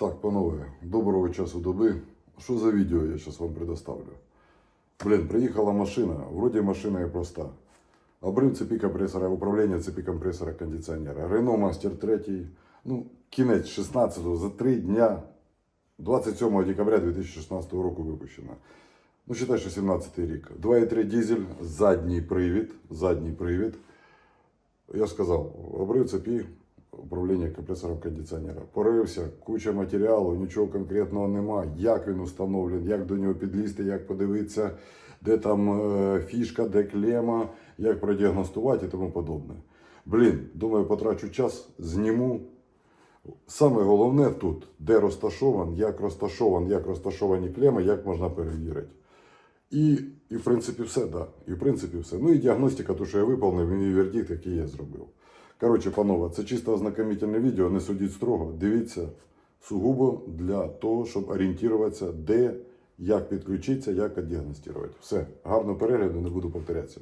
Так, панове, доброго часу доби. Що за відео я зараз вам предоставлю? Блін, приїхала машина, вроді машина і проста. Обрив цепі компресора, управління цепі компресора кондиціонера. Renault Master 3, ну, кінець 16-го, за 3 дня, 27 декабря 2016 року випущена. Ну, считай, що 17 рік. 2,3 дизель, задній привід, задній привід. Я ж сказав, обрив цепі управління компресором кондиціонера. Порився, куча матеріалу, нічого конкретного нема. Як він установлений, як до нього підлізти, як подивитися, де там е, фішка, де клема, як продіагностувати і тому подобне. Блін, думаю, потрачу час, зніму. Саме головне тут, де розташован, як розташован, як розташовані клеми, як можна перевірити. І, і в принципі все, да. І в принципі все. Ну і діагностика, то, що я виповнив, і вердикт, який я зробив. Коротше, панове, це чисто ознакомительне відео, не судіть строго. Дивіться сугубо для того, щоб орієнтуватися, де, як підключитися, як діагностувати. Все, гарного перегляду, не буду повторятися.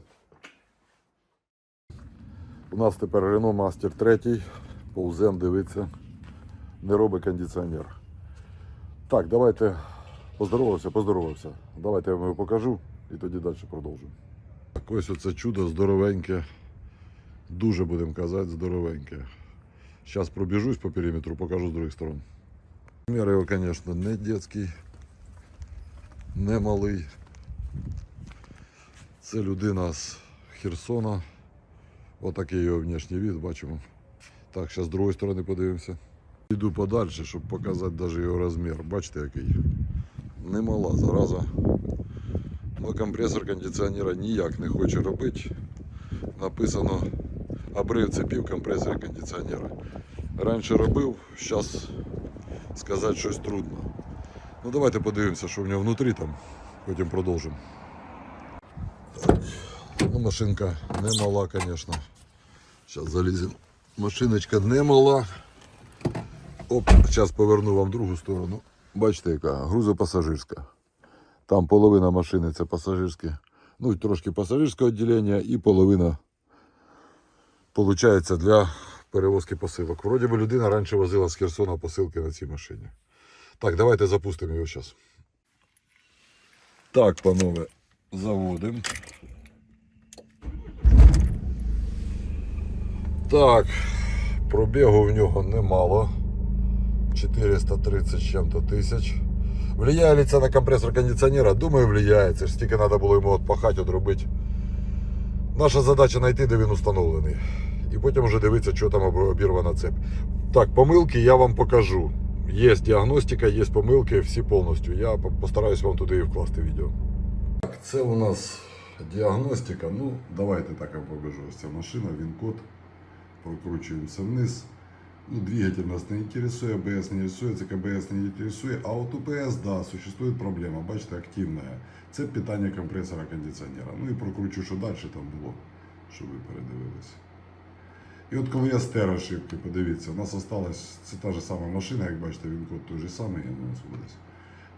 У нас тепер Renault Master 3, повзем дивиться, не робить кондиціонер. Так, давайте поздоровався, поздоровався. Давайте я вам його покажу і тоді далі продовжимо. Так ось оце чудо здоровеньке. Дуже будемо казати, здоровеньке. Зараз пробіжусь по периметру, покажу з других сторон. Розмір його, звісно, не дитячий, не малий. Це людина з Херсона. Отакий його внешній від, бачимо. Так, зараз з другої сторони подивимося. Йду подальше, щоб показати навіть його розмір. Бачите, який? Немала зараза. Ну, компресор кондиціонера ніяк не хоче робити. Написано обрив цепів компресора кондиціонера. Раніше робив, зараз сказати щось трудно. Ну давайте подивимося, що в нього внутрі там, потім продовжимо. Ну, машинка не мала, звісно. Зараз заліземо. Машиночка не мала. Оп, зараз поверну вам другу сторону. Бачите, яка грузопасажирська. Там половина машини це пасажирське. Ну, трошки пасажирське відділення і половина получається для перевозки посилок. Вроді би людина раніше возила з Херсона посилки на цій машині. Так, давайте запустимо його зараз. Так, панове, заводимо. Так, пробігу в нього немало. 430 з чим-то тисяч. Влияє ли це на компресор кондиціонера? Думаю, влияє. Це ж стільки треба було йому отпахати, одробити. Наша задача знайти, де він установлений. І потім вже дивитися, що там об- обірвана цепь. Так, помилки я вам покажу. Є діагностика, є помилки, всі повністю. Я по- постараюсь вам туди і вкласти відео. Так, це у нас діагностика. Ну, давайте так я вам покажу. Ось ця машина, він код. Прокручуємося вниз. Ну, двигатель нас не интересует, АБС не интересует, КБС не интересует. А вот УПС, да, существует проблема, бачите, активная. Це питання компресора кондиціонера. Ну і прокручу, що далі там було, щоб ви передивилися. І от коли я стер ошибки, подивіться, у нас осталась, це та ж сама машина, як бачите, він код той же самий, я не освободився.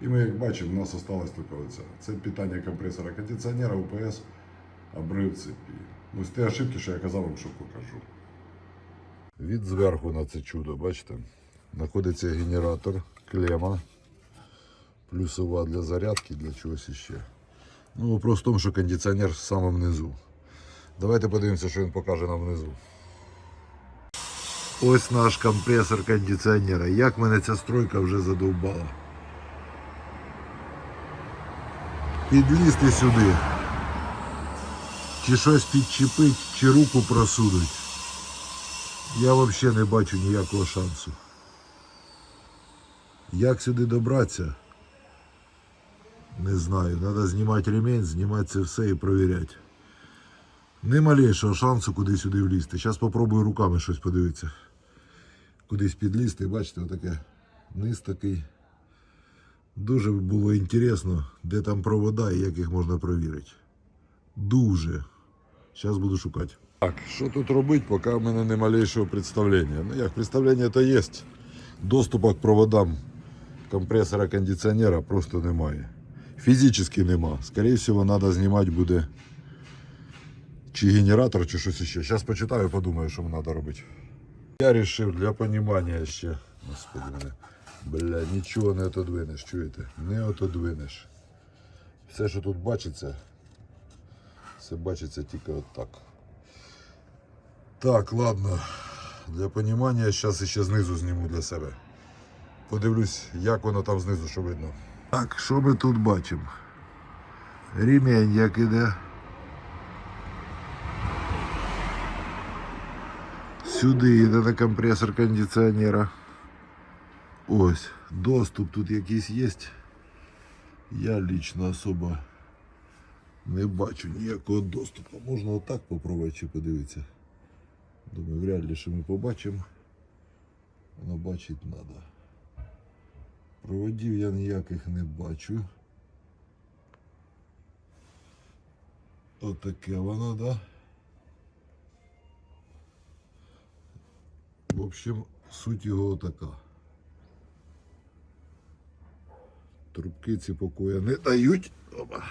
І ми, як бачимо, у нас осталось тільки оце. Це питання компресора кондиціонера, УПС, обрив цепі. Ну, з ті ошибки, що я казав вам, що покажу. Від зверху на це чудо, бачите? Знаходиться генератор, клема, плюсова для зарядки, для чогось іще. Ну, вопрос в тому, що кондиціонер в самому низу. Давайте подивимося, що він покаже нам внизу. Ось наш компресор кондиціонера. Як мене ця стройка вже задовбала. Підлізти сюди. Чи щось підчепить, чи руку просунуть. Я взагалі не бачу ніякого шансу. Як сюди добратися? Не знаю. Треба знімати ремень, знімати це все і перевіряти. Не малейшого шансу куди сюди влізти. Зараз спробую руками щось подивитися. Кудись підлізти, бачите, отаке низ такий. Дуже було інтересно, де там провода і як їх можна перевірити. Дуже. Зараз буду шукати. Так, що тут робити, поки в мене не малейшого представлення. Ну як, представлення то є. Доступу к проводам компресора кондиціонера просто немає. Фізично нема. Скоріше всього, треба знімати буде чи генератор, чи щось ще. Зараз почитаю, подумаю, що треба робити. Я вирішив для розуміння ще. Господи, мене Бля, нічого не отодвинеш, чуєте? Не отодвинеш. Все, що тут бачиться, все бачиться тільки отак. Так, ладно. Для понімання зараз ще знизу зніму для себе. Подивлюсь, як воно там знизу, що видно. Так, що ми тут бачимо? Рімень як іде. Сюди йде на компресор кондиціонера. Ось, доступ тут якийсь є. Я лично особо не бачу ніякого доступу. Можна отак попробувати чи подивитися. Думаю, вряд ли, що ми побачимо. Воно бачить треба. Проводів я ніяких не бачу. Отаке воно, да? В общем, суть його така. Трубки ці покоя не дають. Опа.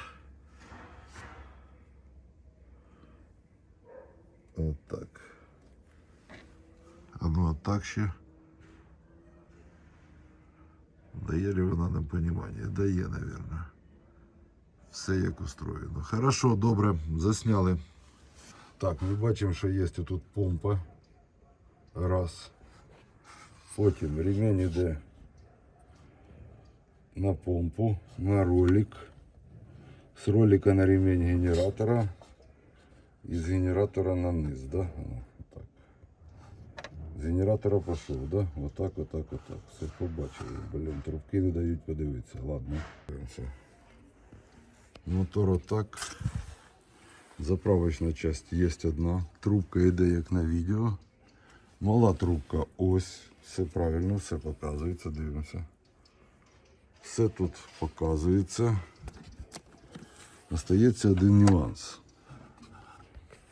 Отак. А ну а так ще. Дає ли вона нам понімання? Дає, наверное. Все як устроєно. Хорошо, добре, засняли. Так, ми бачимо, що є тут помпа. Раз. Потім ремень іде на помпу, на ролик. З ролика на ремень генератора. І з генератора на низ, да? Воно, отак. З генератора пішов, да? Отак, отак, отак. Все побачили. Блін, трубки не дають подивитися. Ладно. Дивимося. Мотор отак. Заправочна часть є одна. Трубка йде як на відео. Мала трубка ось. Все правильно, все показується, дивимося. Все тут показується. Остається один нюанс.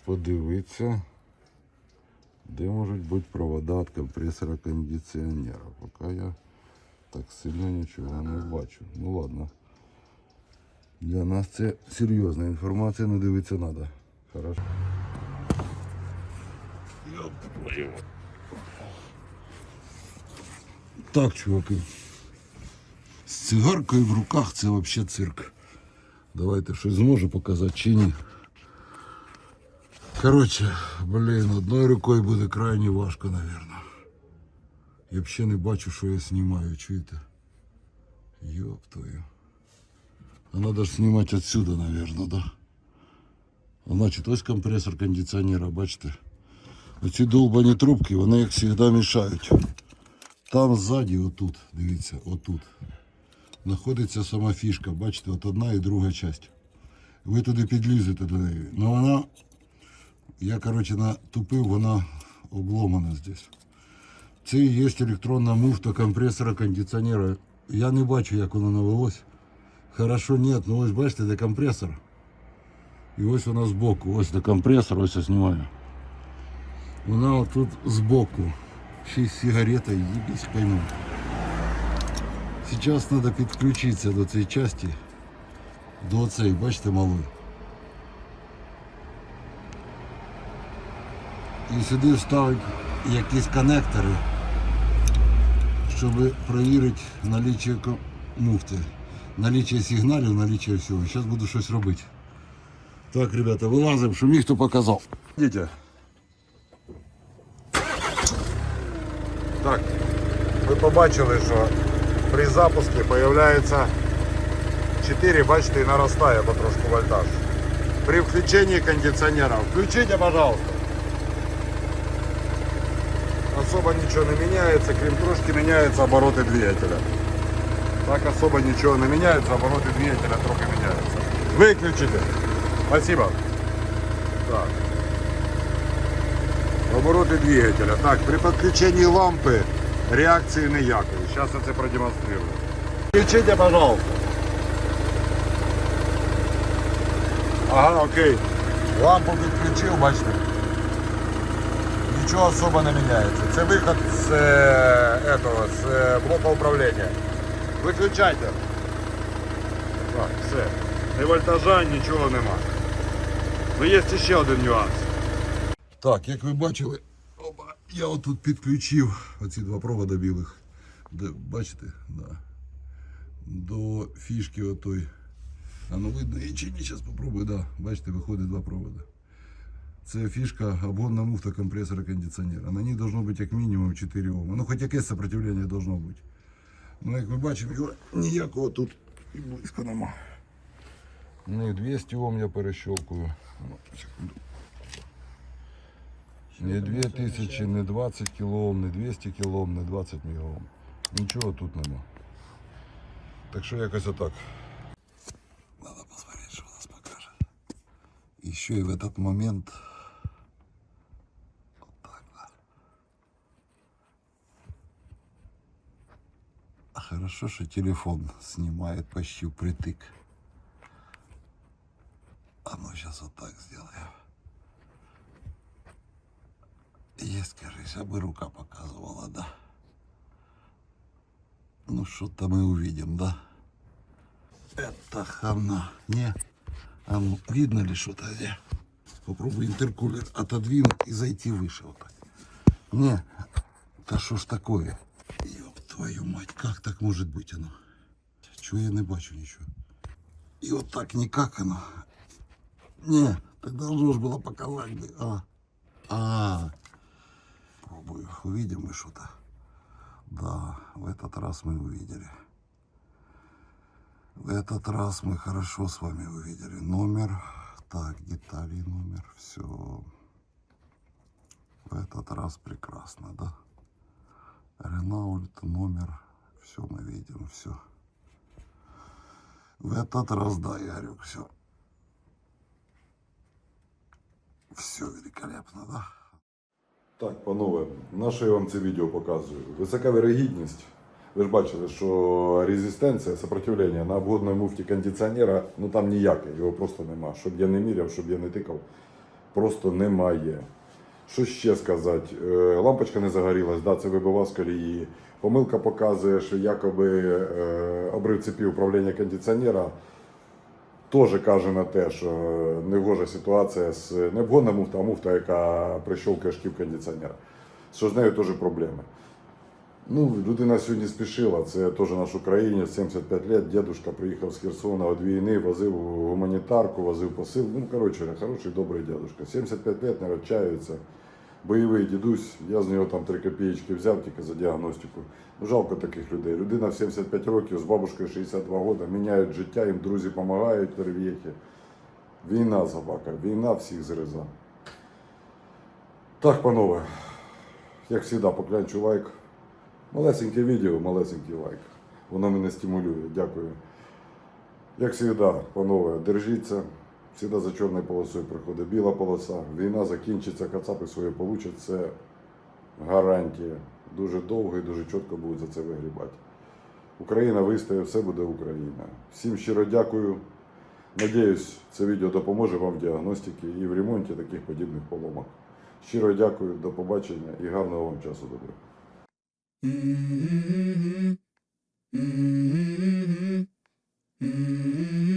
Подивитися, де можуть бути провода від компресора кондиціонера. Поки я так сильно нічого не бачу. Ну ладно. Для нас це серйозна інформація, не дивитися треба. Хорошо. Так, чуваки. З цигаркою в руках це взагалі цирк. Давайте щось зможу показати чи ні. Коротше, блін, одною рукою буде крайне важко, напевно. Я взагалі не бачу, що я знімаю, чуєте? Йоп твою. А надо ж знімати отсюда, наверное, да? А значить, ось компресор кондиціонера, бачите? Оці довбані трубки, вони як завжди мішають. Там ззаді, отут, дивіться, отут, знаходиться сама фішка, бачите, от одна і друга часть. Ви туди підлізете до неї. Ну вона, я коротше натупив, вона обломана здесь. Це і є електронна муфта компресора кондиціонера. Я не бачу, як воно навелось. Хорошо, ні, ну ось бачите, де компресор. І ось вона збоку, ось де компресор, ось я знімаю. Вона отут збоку. Ще й сигарета, їбісь пойму. Зараз треба підключитися до цієї частини. До цієї, бачите, малої. І сюди вставити якісь коннектори, щоб перевірити наличие муфти. Наличие сигналів, наличие всього. Зараз буду щось робити. Так, ребята, вилазимо, що мені хто показав. Дітя. Так, ви побачили, що при запуску з'являється 4, бачите, і наростає потрошку вольтаж. При включенні кондиціонера. Включите, пожалуйста. Особо нічого не міняється, крім трошки міняються обороти двигателя. Так особо нічого не міняється, обороти двигателя трохи міняються. Виключите. Спасибо. Так. Обороти двигателя. Так, при підключенні лампи реакції ніякої. Зараз я це продемонструю. Включите, пожалуйста. Ага, окей. Лампу підключив, бачите. Нічого особо не міняється. Це виход з, е, этого, з е, блока управління. Виключайте. Так, все. Ні вольтажа, нічого нема. Ну є ще один нюанс. Так, як ви бачили, опа, я отут підключив оці два провода білих. Де, бачите? Да. До фішки отой. А ну видно і чи ні, зараз попробую, да. Бачите, виходить два провода. Це фішка обгонна муфта компресора кондиціонера. На ній должно бути як мінімум 4 Ом. Ну хоч якесь сопротивлення должно бути. Ну як ми бачимо, його ніякого тут і близько нема. Ну і 200 Ом я перещелкую. Ну, секунду. Не 2000, не 20 кілоом, не 200 кілоом, не 20 мегаом. Нічого тут нема. Так що якось отак. Надо посмотреть, что у нас покажет. Еще и в этот момент вот так да. А Хорошо, что телефон снимает почти впритык. Бы рука показывала, да. Ну что-то мы увидим, да. Это хана. Не. А ну, видно ли что-то где? Попробуй интеркулер отодвинуть и зайти выше вот так. Не. Да что ж такое? Ёб твою мать, как так может быть оно? Чего я не бачу ничего? И вот так никак оно. Не, так должно ж было показать. А. А. Пробую. Увидим мы что-то. Да, в этот раз мы увидели. В этот раз мы хорошо с вами увидели номер. Так, детали номер, все. В этот раз прекрасно, да? Ренаульт, номер, все мы видим, все. В этот раз, да, Ярик, все. Все великолепно, да? Так, панове, на що я вам це відео показую? Висока вірогідність. Ви ж бачили, що резистенція, сопротивлення на обгодної муфті кондиціонера, ну там ніяке, його просто нема. Щоб я не міряв, щоб я не тикав, просто немає. Що ще сказати? Е, Лампочка не загорілась, да, це вибивав з колії. Помилка показує, що якоби е, обрив цепі управління кондиціонера теж каже на те, що невгожа ситуація з не обгонна муфта, а муфта, яка прищовкає шків кондиціонера. Що з нею теж проблеми. Ну, людина сьогодні спішила, це теж наш українець, 75 років, дідушка приїхав з Херсона від війни, возив гуманітарку, возив посил. Ну, коротше, хороший, добрий дідушка. 75 років не розчаюється. Бойовий дідусь, я з нього там 3 копієчки взяв тільки за діагностику. Ну, жалко таких людей. Людина в 75 років з бабушкою 62 роки, міняють життя, їм друзі допомагають перев'єхи. Війна собака, війна всіх зріза. Так, панове, як завжди, поклянчу лайк. Малесеньке відео, малесенький лайк. Воно мене стимулює. Дякую. Як завжди, панове, держіться. Всегда за чорною полосою приходить біла полоса. Війна закінчиться, кацапи своє получать. Це гарантія. Дуже довго і дуже чітко будуть за це вигрібати. Україна вистоє, все буде Україна. Всім щиро дякую. Надіюсь, це відео допоможе вам в діагностиці і в ремонті таких подібних поломок. Щиро дякую, до побачення і гарного вам часу добре. Let's